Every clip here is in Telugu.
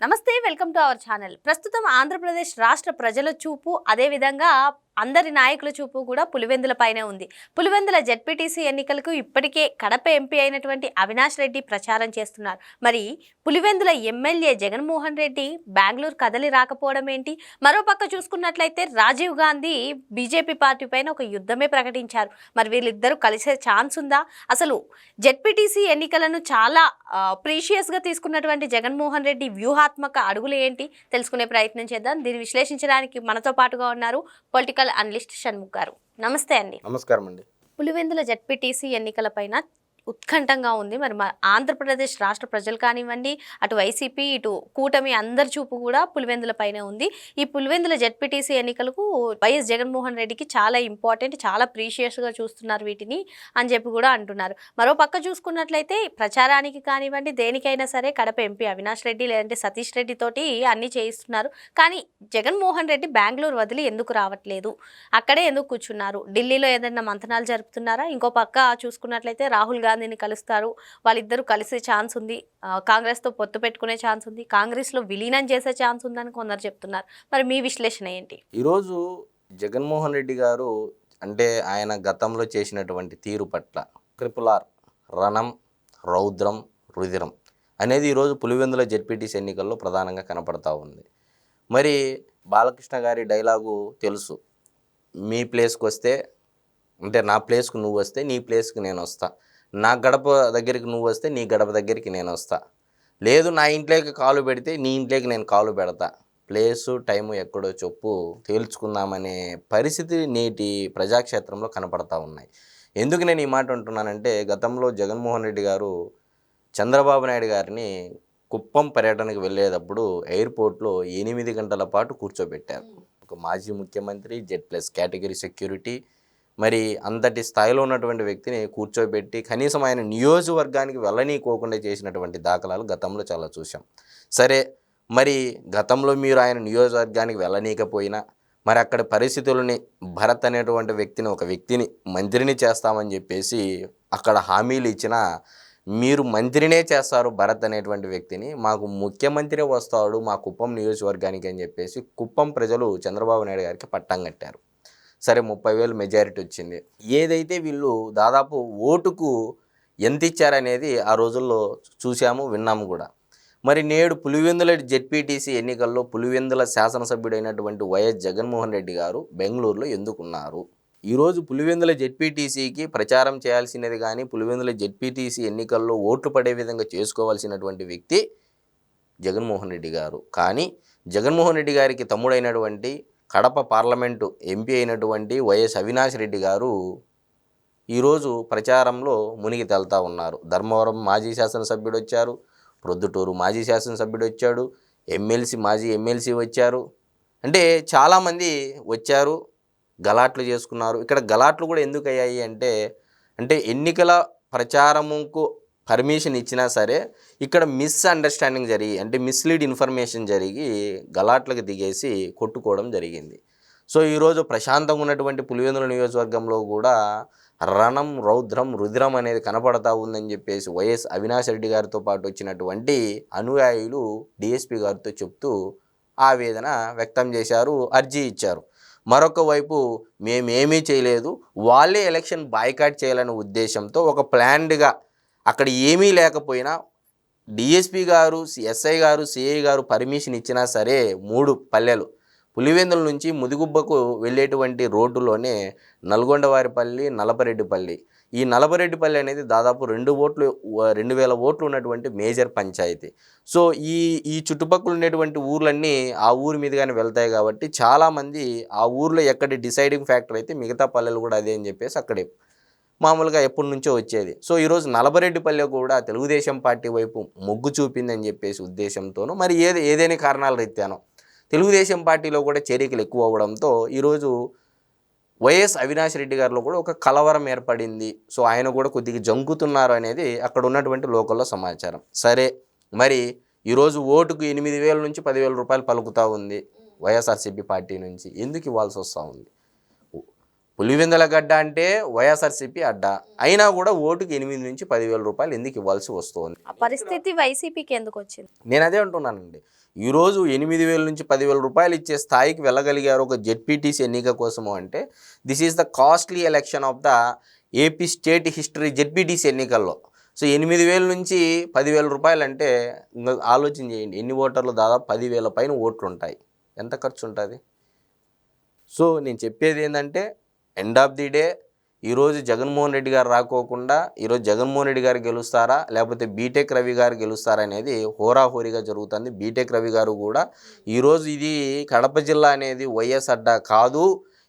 నమస్తే వెల్కమ్ టు అవర్ ఛానల్. ప్రస్తుతం ఆంధ్రప్రదేశ్ రాష్ట్ర ప్రజల చూపు అదేవిధంగా అందరి నాయకుల చూపు కూడా పులివెందుల పైనే ఉంది. పులివెందుల జెడ్పీటీసీ ఎన్నికలకు ఇప్పటికే కడప ఎంపీ అయినటువంటి అవినాష్ రెడ్డి ప్రచారం చేస్తున్నారు. మరి పులివెందుల ఎమ్మెల్యే జగన్మోహన్ రెడ్డి బెంగళూరు కదలి రాకపోవడం ఏంటి? మరోపక్క చూసుకున్నట్లయితే రాజీవ్ గాంధీ బీజేపీ పార్టీ పైన ఒక యుద్ధమే ప్రకటించారు. మరి వీళ్ళిద్దరూ కలిసే ఛాన్స్ ఉందా? అసలు జెడ్పీటీసీ ఎన్నికలను చాలా ప్రీషియస్గా తీసుకున్నటువంటి జగన్మోహన్ రెడ్డి వ్యూహాత్మక అడుగులు ఏంటి? తెలుసుకునే ప్రయత్నం చేద్దాం. దీన్ని విశ్లేషించడానికి మనతో పాటుగా ఉన్నారు పొలిటికల్ అనలిస్ట్ షణ్ముఖ్ గారు నమస్తే అండి. నమస్కారం అండి పులివెందుల జెడ్పీటీసీ ఎన్నికలపైన ఉత్కంఠంగా ఉంది. మరి మా ఆంధ్రప్రదేశ్ రాష్ట్ర ప్రజలు కానివ్వండి అటు వైసీపీ ఇటు కూటమి అందరి చూపు కూడా పులివెందుల పైన ఉంది. ఈ పులివెందుల జెడ్పీటీసీ ఎన్నికలకు వైఎస్ జగన్మోహన్ రెడ్డికి చాలా ఇంపార్టెంట్ చాలా ప్రీషియస్గా చూస్తున్నారు వీటిని అని చెప్పి కూడా అంటున్నారు. మరో పక్క చూసుకున్నట్లయితే ప్రచారానికి కానివ్వండి దేనికైనా సరే కడప ఎంపీ అవినాష్ రెడ్డి లేదంటే సతీష్ రెడ్డి తోటి అన్ని చేయిస్తున్నారు. కానీ జగన్మోహన్ రెడ్డి బెంగళూరు వదిలి ఎందుకు రావట్లేదు? అక్కడే ఎందుకు కూర్చున్నారు? ఢిల్లీలో ఏదైనా మంతనాలు జరుపుతున్నారా? ఇంకో పక్క చూసుకున్నట్లయితే రాహుల్ గాంధీ గాంధీని కలుస్తారు. వాళ్ళిద్దరూ కలిసే ఛాన్స్ ఉంది. కాంగ్రెస్తో పొత్తు పెట్టుకునే ఛాన్స్ ఉంది. కాంగ్రెస్లో విలీనం చేసే ఛాన్స్ ఉందని కొందరు చెప్తున్నారు. మరి మీ విశ్లేషణ ఏంటి? ఈరోజు జగన్మోహన్ రెడ్డి గారు అంటే ఆయన గతంలో చేసినటువంటి తీరు పట్ల క్రిపులార్ ఆర్ రణం రౌద్రం రుధిరం అనేది ఈరోజు పులివెందుల జెడ్పీటీసీ ఎన్నికల్లో ప్రధానంగా కనపడతా ఉంది. మరి బాలకృష్ణ గారి డైలాగు తెలుసు. మీ ప్లేస్కి వస్తే అంటే నా ప్లేస్కు నువ్వు వస్తే నీ ప్లేస్కి నేను వస్తా. నా గడప దగ్గరికి నువ్వు వస్తే నీ గడప దగ్గరికి నేను వస్తా. లేదు నా ఇంట్లోకి కాలు పెడితే నీ ఇంట్లోకి నేను కాలు పెడతా. ప్లేసు టైము ఎక్కడో చెప్పు. తేల్చుకుందామనే పరిస్థితి నేటి ప్రజాక్షేత్రంలో కనపడతా ఉన్నాయి. ఎందుకు నేను ఈ మాట అంటున్నానంటే గతంలో జగన్మోహన్ రెడ్డి గారు చంద్రబాబు నాయుడు గారిని కుప్పం పర్యటనకు వెళ్ళేటప్పుడు ఎయిర్పోర్ట్లో ఎనిమిది గంటల పాటు కూర్చోబెట్టారు. ఒక మాజీ ముఖ్యమంత్రి జెడ్ ప్లస్ కేటగిరీ సెక్యూరిటీ మరి అంతటి స్థాయిలో ఉన్నటువంటి వ్యక్తిని కూర్చోబెట్టి కనీసం ఆయన నియోజకవర్గానికి వెళ్ళనీకోకుండా చేసినటువంటి దాఖలాలు గతంలో చాలా చూసాం సరే మరి గతంలో మీరు ఆయన నియోజకవర్గానికి వెళ్ళనీకపోయినా మరి అక్కడ పరిస్థితులని భరత్ అనేటువంటి వ్యక్తిని ఒక వ్యక్తిని మంత్రిని చేస్తామని చెప్పేసి అక్కడ హామీలు ఇచ్చినా మీరు మంత్రినే చేస్తారు భరత్ అనేటువంటి వ్యక్తిని మాకు ముఖ్యమంత్రి వస్తాడు మా కుప్పం నియోజకవర్గానికి అని చెప్పేసి కుప్పం ప్రజలు చంద్రబాబు నాయుడు గారికి పట్టం కట్టారు. సరే ముప్పై వేలు మెజారిటీ వచ్చింది. ఏదైతే వీళ్ళు దాదాపు ఓటుకు ఎంత ఇచ్చారనేది ఆ రోజుల్లో చూసాము విన్నాము కూడా. మరి నేడు పులివెందుల జెడ్పీటీసీ ఎన్నికల్లో పులివెందుల శాసనసభ్యుడైనటువంటి వైఎస్ జగన్మోహన్ రెడ్డి గారు బెంగళూరులో ఎందుకున్నారు? ఈరోజు పులివెందుల జెడ్పీటీసీకి ప్రచారం చేయాల్సినది కానీ పులివెందుల జెడ్పీటీసీ ఎన్నికల్లో ఓట్లు పడే విధంగా చేసుకోవాల్సినటువంటి వ్యక్తి జగన్మోహన్ రెడ్డి గారు. కానీ జగన్మోహన్ రెడ్డి గారికి తమ్ముడైనటువంటి కడప పార్లమెంటు ఎంపీ అయినటువంటి వైఎస్ అవినాష్ రెడ్డి గారు ఈరోజు ప్రచారంలో మునిగి తేలుతా ఉన్నారు. ధర్మవరం మాజీ శాసనసభ్యుడు వచ్చారు. ప్రొద్దుటూరు మాజీ శాసనసభ్యుడు వచ్చాడు. ఎమ్మెల్సీ మాజీ ఎమ్మెల్సీ వచ్చారు. అంటే చాలామంది వచ్చారు గలాట్లు చేసుకున్నారు. ఇక్కడ గలాట్లు కూడా ఎందుకు అయ్యాయి అంటే అంటే ఎన్నికల ప్రచారముకు పర్మిషన్ ఇచ్చినా సరే ఇక్కడ మిస్ అండర్స్టాండింగ్ జరిగి అంటే మిస్లీడ్ ఇన్ఫర్మేషన్ జరిగి గలాట్లకు దిగేసి కొట్టుకోవడం జరిగింది. సో ఈరోజు ప్రశాంతంగా ఉన్నటువంటి పులివెందుల నియోజకవర్గంలో కూడా రణం రౌద్రం రుద్రం అనేది కనపడతా ఉందని చెప్పేసి వైఎస్ అవినాష్ రెడ్డి గారితో పాటు వచ్చినటువంటి అనుయాయులు డిఎస్పి గారితో చెప్తూ ఆవేదన వ్యక్తం చేశారు అర్జీ ఇచ్చారు. మరొక వైపు మేమేమీ చేయలేదు వాళ్ళే ఎలక్షన్ బాయ్కాట్ చేయాలనే ఉద్దేశంతో ఒక ప్లాన్డ్గా అక్కడ ఏమీ లేకపోయినా డిఎస్పి గారు ఎస్ఐ గారు సిఐ గారు పర్మిషన్ ఇచ్చినా సరే మూడు పల్లెలు. పులివెందుల నుంచి ముదిగుబ్బకు వెళ్ళేటువంటి రోడ్డులోనే నల్గొండవారిపల్లి నలపరెడ్డిపల్లి. ఈ నలపరెడ్డిపల్లి అనేది దాదాపు రెండు ఓట్లు రెండు వేల ఓట్లు ఉన్నటువంటి మేజర్ పంచాయతీ. సో ఈ ఈ చుట్టుపక్కల ఉండేటువంటి ఊర్లన్నీ ఆ ఊరి మీదుగానే వెళ్తాయి కాబట్టి చాలామంది ఆ ఊర్లో ఎక్కడి డిసైడింగ్ ఫ్యాక్టర్ అయితే మిగతా పల్లెలు కూడా అదే అని చెప్పేసి అక్కడే మామూలుగా ఎప్పటి నుంచో వచ్చేది. సో ఈరోజు నలభరెడ్డిపల్లె కూడా తెలుగుదేశం పార్టీ వైపు మొగ్గు చూపిందని చెప్పేసి ఉద్దేశంతోనూ మరి ఏది ఏదైనా కారణాల రీత్యానో తెలుగుదేశం పార్టీలో కూడా చేరికలు ఎక్కువ అవ్వడంతో ఈరోజు వైఎస్ అవినాష్ రెడ్డి గారిలో కూడా ఒక కలవరం ఏర్పడింది. సో ఆయన కూడా కొద్దిగా జంకుతున్నారు అనేది అక్కడ ఉన్నటువంటి లోకల్లో సమాచారం. సరే మరి ఈరోజు ఓటుకు ఎనిమిది వేల నుంచి పదివేల రూపాయలు పలుకుతూ ఉంది వైఎస్ఆర్సీపీ పార్టీ నుంచి. ఎందుకు ఇవ్వాల్సి వస్తూ ఉంది? పులివెందుల గడ్డ అంటే వైఎస్ఆర్సీపీ అడ్డ. అయినా కూడా ఓటుకి ఎనిమిది నుంచి పదివేల రూపాయలు ఎందుకు ఇవ్వాల్సి వస్తుంది? ఆ పరిస్థితి వైసీపీకి ఎందుకు వచ్చింది? నేను అదే అంటున్నానండి. ఈరోజు ఎనిమిది వేల నుంచి పదివేల రూపాయలు ఇచ్చే స్థాయికి వెళ్ళగలిగారు ఒక జెడ్పీటీసీ ఎన్నిక కోసము అంటే this is the costly election of the AP state history ZPTC ఎన్నికల్లో. సో ఎనిమిది వేల నుంచి పదివేల రూపాయలు అంటే ఇంకా ఆలోచన చేయండి. ఎన్ని ఓటర్లు దాదాపు పదివేల పైన ఓట్లు ఉంటాయి. ఎంత ఖర్చు ఉంటుంది? సో నేను చెప్పేది ఏంటంటే ఎండ్ ఆఫ్ ది డే ఈరోజు జగన్మోహన్ రెడ్డి గారు రాకోకుండా ఈరోజు జగన్మోహన్ రెడ్డి గారు గెలుస్తారా? లేకపోతే బీటెక్ రవి గారు గెలుస్తారా అనేది హోరాహోరీగా జరుగుతుంది. బీటెక్ రవి గారు కూడా ఈరోజు ఇది కడప జిల్లా అనేది వైఎస్ అడ్డా కాదు.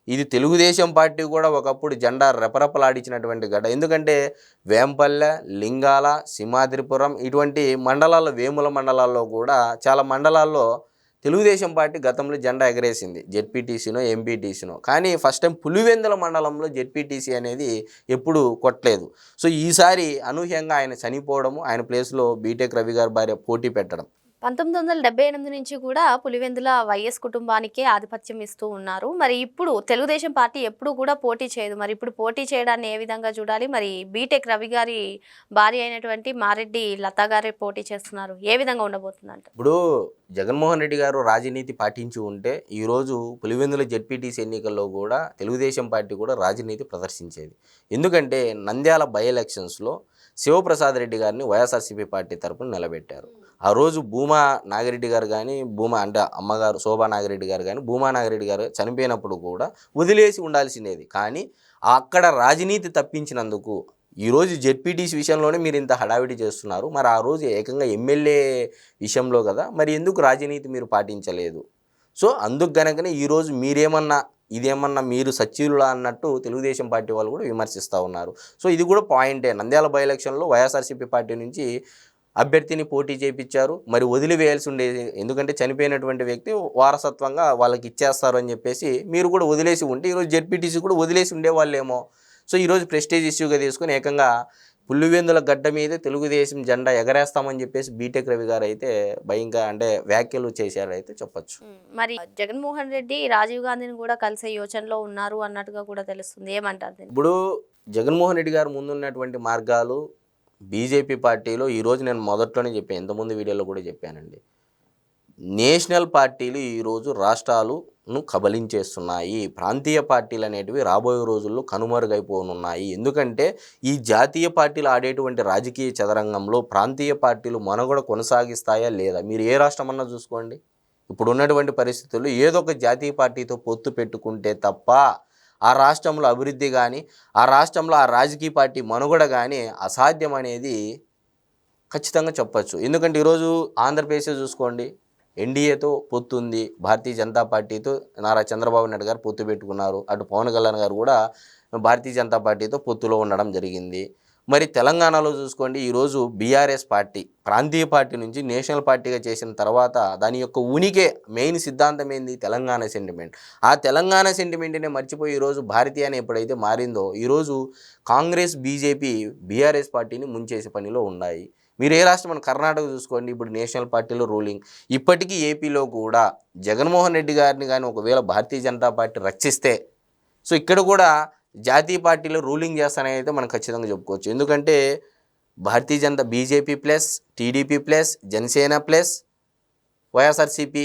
ఇది తెలుగుదేశం పార్టీ కూడా ఒకప్పుడు జెండా రెపరెపలాడించినటువంటి గడ్డ. ఎందుకంటే వేంపల్లె లింగాల సింహాద్రిపురం ఇటువంటి మండలాల్లో వేముల మండలాల్లో కూడా చాలా మండలాల్లో తెలుగుదేశం పార్టీ గతంలో జెండా ఎగరేసింది. జెడ్పీటీసీనో ఎంపీటీసీనో. కానీ ఫస్ట్ టైం పులివెందుల మండలంలో జెడ్పీటీసీ అనేది ఎప్పుడు కొట్టలేదు. సో ఈసారి అనూహ్యంగా ఆయన చనిపోవడము ఆయన ప్లేస్లో బీటెక్ రవి గారి భార్య పోటీ పెట్టడం పంతొమ్మిది వందల డెబ్బై ఎనిమిది నుంచి కూడా పులివెందుల వైఎస్ కుటుంబానికే ఆధిపత్యం ఇస్తూ ఉన్నారు. మరి ఇప్పుడు తెలుగుదేశం పార్టీ ఎప్పుడు కూడా పోటీ చేయదు. మరి ఇప్పుడు పోటీ చేయడాన్ని ఏ విధంగా చూడాలి? మరి బీటెక్ రవి గారి భార్య అయినటువంటి మారెడ్డి లతా గారే పోటీ చేస్తున్నారు. ఏ విధంగా ఉండబోతుందంట? ఇప్పుడు జగన్మోహన్ రెడ్డి గారు రాజనీతి పాటించి ఉంటే ఈరోజు పులివెందుల జెడ్పీటీసీ ఎన్నికల్లో కూడా తెలుగుదేశం పార్టీ కూడా రాజనీతి ప్రదర్శించేది. ఎందుకంటే నంద్యాల బై ఎలక్షన్స్లో శివప్రసాద్ రెడ్డి గారిని వైఎస్ఆర్సీపీ పార్టీ తరపున నిలబెట్టారు. ఆ రోజు భూమా నాగిరెడ్డి గారు కానీ భూమా అంటే అమ్మగారు శోభా నాగిరెడ్డి గారు కానీ భూమా నాగిరెడ్డి గారు చనిపోయినప్పుడు కూడా వదిలేసి ఉండాల్సిందేది. కానీ అక్కడ రాజనీతి తప్పించినందుకు ఈరోజు జెడ్పీటీసీ విషయంలోనే మీరు ఇంత హడావిడి చేస్తున్నారు. మరి ఆ రోజు ఏకంగా ఎమ్మెల్యే విషయంలో కదా మరి ఎందుకు రాజనీతి మీరు పాటించలేదు? సో అందుకు గనకనే ఈరోజు మీరేమన్నా ఇదేమన్నా మీరు సచివులా అన్నట్టు తెలుగుదేశం పార్టీ వాళ్ళు కూడా విమర్శిస్తూ ఉన్నారు. సో ఇది కూడా పాయింటే నంద్యాల బై ఎలక్షన్లో వైఎస్ఆర్సీపీ పార్టీ నుంచి అభ్యర్థిని పోటీ చేయించారు మరి వదిలివేయాల్సి ఉండేది ఎందుకంటే చనిపోయినటువంటి వ్యక్తి వారసత్వంగా వాళ్ళకి ఇచ్చేస్తారు అని చెప్పేసి మీరు కూడా వదిలేసి ఉంటే ఈరోజు జెడ్పీటీసీ కూడా వదిలేసి ఉండేవాళ్ళేమో. సో ఈరోజు ప్రెస్టేజ్ ఇష్యూగా తీసుకుని ఏకంగా పుల్లివెందుల గడ్డ మీదే తెలుగుదేశం జెండా ఎగరేస్తామని చెప్పేసి బీటెక్ రవి గారు అయితే భయంగా అంటే వ్యాఖ్యలు చేశారు అయితే చెప్పొచ్చు. మరి జగన్మోహన్ రెడ్డి రాజీవ్ గాంధీని కూడా కలిసే యోచనలో ఉన్నారు అన్నట్టుగా కూడా తెలుస్తుంది. ఏమంటారు? ఇప్పుడు జగన్మోహన్ రెడ్డి గారు ముందున్నటువంటి మార్గాలు బీజేపీ పార్టీలో ఈరోజు నేను మొదట్లోనే చెప్పాను ఇంతకుముందు వీడియోలో కూడా చెప్పానండి. నేషనల్ పార్టీలు ఈరోజు రాష్ట్రాలను కబలించేస్తున్నాయి ప్రాంతీయ పార్టీలు అనేటివి రాబోయే రోజుల్లో కనుమరుగైపోనున్నాయి. ఎందుకంటే ఈ జాతీయ పార్టీలు ఆడేటువంటి రాజకీయ చదరంగంలో ప్రాంతీయ పార్టీలు మనుగడ కొనసాగిస్తాయా లేదా? మీరు ఏ రాష్ట్రం అన్నా చూసుకోండి. ఇప్పుడు ఉన్నటువంటి పరిస్థితుల్లో ఏదో ఒక జాతీయ పార్టీతో పొత్తు పెట్టుకుంటే తప్ప ఆ రాష్ట్రంలో అభివృద్ధి కానీ ఆ రాష్ట్రంలో ఆ రాజకీయ పార్టీ మనుగడ కానీ అసాధ్యం అనేది ఖచ్చితంగా చెప్పచ్చు. ఎందుకంటే ఈరోజు ఆంధ్రప్రదేశ్ చూసుకోండి ఎన్డీఏతో పొత్తు ఉంది భారతీయ జనతా పార్టీతో నారా చంద్రబాబు నాయుడు గారు పొత్తు పెట్టుకున్నారు అటు పవన్ కళ్యాణ్ గారు కూడా భారతీయ జనతా పార్టీతో పొత్తులో ఉండడం జరిగింది. మరి తెలంగాణలో చూసుకోండి ఈరోజు బీఆర్ఎస్ పార్టీ ప్రాంతీయ పార్టీ నుంచి నేషనల్ పార్టీగా చేసిన తర్వాత దాని యొక్క ఉనికే మెయిన్ సిద్ధాంతం ఏంది? తెలంగాణ సెంటిమెంట్ ఆ తెలంగాణ సెంటిమెంట్నే మర్చిపోయి ఈరోజు భారతీయ అని ఎప్పుడైతే మారిందో ఈరోజు కాంగ్రెస్ బీజేపీ బీఆర్ఎస్ పార్టీని ముంచేసే పనిలో ఉన్నాయి. మీరు ఏ రాష్ట్రం మన కర్ణాటక చూసుకోండి ఇప్పుడు నేషనల్ పార్టీలో రూలింగ్ ఇప్పటికీ ఏపీలో కూడా జగన్మోహన్ రెడ్డి గారిని కానీ ఒకవేళ భారతీయ జనతా పార్టీ రక్షిస్తే సో ఇక్కడ కూడా జాతీయ పార్టీలో రూలింగ్ చేస్తానని అయితే మనం ఖచ్చితంగా చెప్పుకోవచ్చు. ఎందుకంటే Bharatiya Janata BJP plus TDP plus Janasena plus YSRCP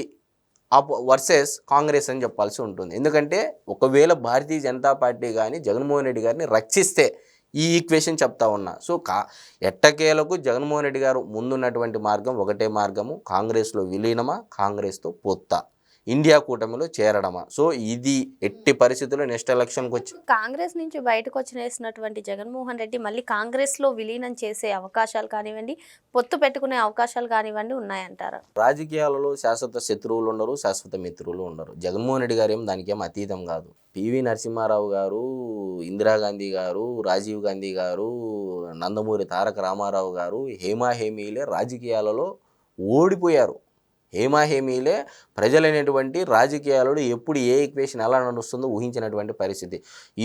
AAP versus Congress అని చెప్పాల్సి ఉంటుంది. ఎందుకంటే ఒకవేళ భారతీయ జనతా పార్టీ కానీ జగన్మోహన్ రెడ్డి గారిని రక్షిస్తే ఈ ఈక్వేషన్ చెప్తా ఉన్నా. సో కా ఎట్టకేలకు జగన్మోహన్ రెడ్డి గారు ముందున్నటువంటి మార్గం ఒకటే మార్గము కాంగ్రెస్లో విలీనమా కాంగ్రెస్తో పొత్త. ఇండియా కూటమిలో చేరడమా? సో ఇది ఎట్టి పరిస్థితుల్లో నెక్స్ట్ ఎలక్షన్కి వచ్చి కాంగ్రెస్ నుంచి బయటకు వచ్చినేసినటువంటి జగన్మోహన్ రెడ్డి మళ్ళీ కాంగ్రెస్లో విలీనం చేసే అవకాశాలు కానివ్వండి పొత్తు పెట్టుకునే అవకాశాలు కానివ్వండి ఉన్నాయంటారా? రాజకీయాలలో శాశ్వత శత్రువులు ఉండరు శాశ్వత మిత్రులు ఉండరు. జగన్మోహన్ రెడ్డి గారు ఏం దానికి ఏం అతీతం కాదు. పివి నరసింహారావు గారు ఇందిరాగాంధీ గారు రాజీవ్ గాంధీ గారు నందమూరి తారక రామారావు గారు హేమా హేమీలే రాజకీయాలలో ఓడిపోయారు. హేమాహేమీలే ప్రజలైనటువంటి రాజకీయాలలో ఎప్పుడు ఏ ఈక్వేషన్ ఎలా నడుస్తుందో ఊహించినటువంటి పరిస్థితి.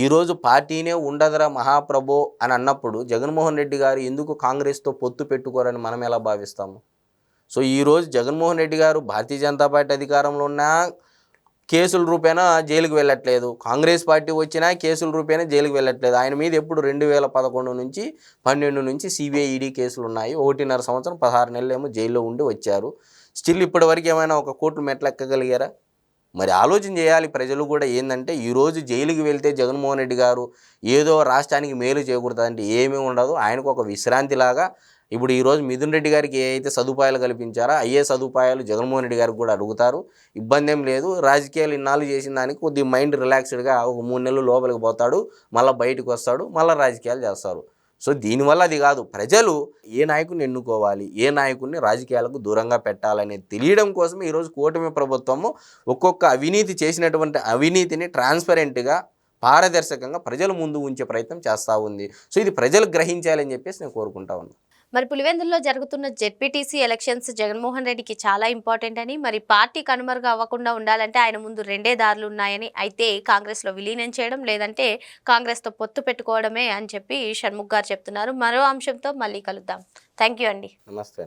ఈరోజు పార్టీనే ఉండదురా మహాప్రభో అని అన్నప్పుడు జగన్మోహన్ రెడ్డి గారు ఎందుకు కాంగ్రెస్తో పొత్తు పెట్టుకోరని మనం ఎలా భావిస్తాము? సో ఈరోజు జగన్మోహన్ రెడ్డి గారు భారతీయ జనతా పార్టీ అధికారంలో ఉన్నా కేసుల రూపేణా జైలుకు వెళ్ళట్లేదు. కాంగ్రెస్ పార్టీ వచ్చినా కేసుల రూపేణా జైలుకు వెళ్ళట్లేదు. ఆయన మీద ఎప్పుడు రెండు వేల పదకొండు నుంచి పన్నెండు నుంచి సిబిఐ ఈడీ కేసులు ఉన్నాయి. ఒకటిన్నర సంవత్సరం పదహారు నెలలు ఏమో జైల్లో ఉండి వచ్చారు. స్టిల్ ఇప్పటివరకు ఏమైనా ఒక కోట్లు మెట్లు ఎక్కగలిగారా మరి ఆలోచన చేయాలి ప్రజలు కూడా ఏంటంటే ఈరోజు జైలుకి వెళ్తే జగన్మోహన్ రెడ్డి గారు ఏదో రాష్ట్రానికి మేలు చేకూరుతుందంటే ఏమీ ఉండదు. ఆయనకు ఒక విశ్రాంతిలాగా ఇప్పుడు ఈరోజు మిథున్ రెడ్డి గారికి ఏ అయితే సదుపాయాలు కల్పించారో అయ్యే సదుపాయాలు జగన్మోహన్ రెడ్డి గారికి కూడా అడుగుతారు. ఇబ్బంది ఏం లేదు. రాజకీయాలు ఇన్నాళ్ళు చేసిన దానికి కొద్ది మైండ్ రిలాక్స్డ్గా ఒక మూడు నెలలు లోపలికి పోతాడు. మళ్ళీ బయటకు వస్తాడు. మళ్ళీ రాజకీయాలు చేస్తారు సో దీనివల్ల అది కాదు. ప్రజలు ఏ నాయకుని ఎన్నుకోవాలి ఏ నాయకుడిని రాజకీయాలకు దూరంగా పెట్టాలనేది తెలియడం కోసం ఈరోజు కూటమి ప్రభుత్వము ఒక్కొక్క అవినీతి చేసినటువంటి అవినీతిని ట్రాన్స్పరెంట్గా పారదర్శకంగా ప్రజల ముందు ఉంచే ప్రయత్నం చేస్తూ ఉంది. సో ఇది ప్రజలు గ్రహించాలని చెప్పేసి నేను కోరుకుంటా ఉన్నాను. మరి పులివెందుల్లో జరుగుతున్న జెడ్పీటీసీ ఎలక్షన్స్ జగన్మోహన్ రెడ్డికి చాలా ఇంపార్టెంట్ అని మరి పార్టీ కనుమరుగు అవ్వకుండా ఉండాలంటే ఆయన ముందు రెండే దారులు ఉన్నాయని అయితే కాంగ్రెస్లో విలీనం చేయడం లేదంటే కాంగ్రెస్తో పొత్తు పెట్టుకోవడమే అని చెప్పి షణ్ముఖ్ గారు చెప్తున్నారు. మరో అంశంతో మళ్ళీ కలుద్దాం. థ్యాంక్ యూ అండి. నమస్తే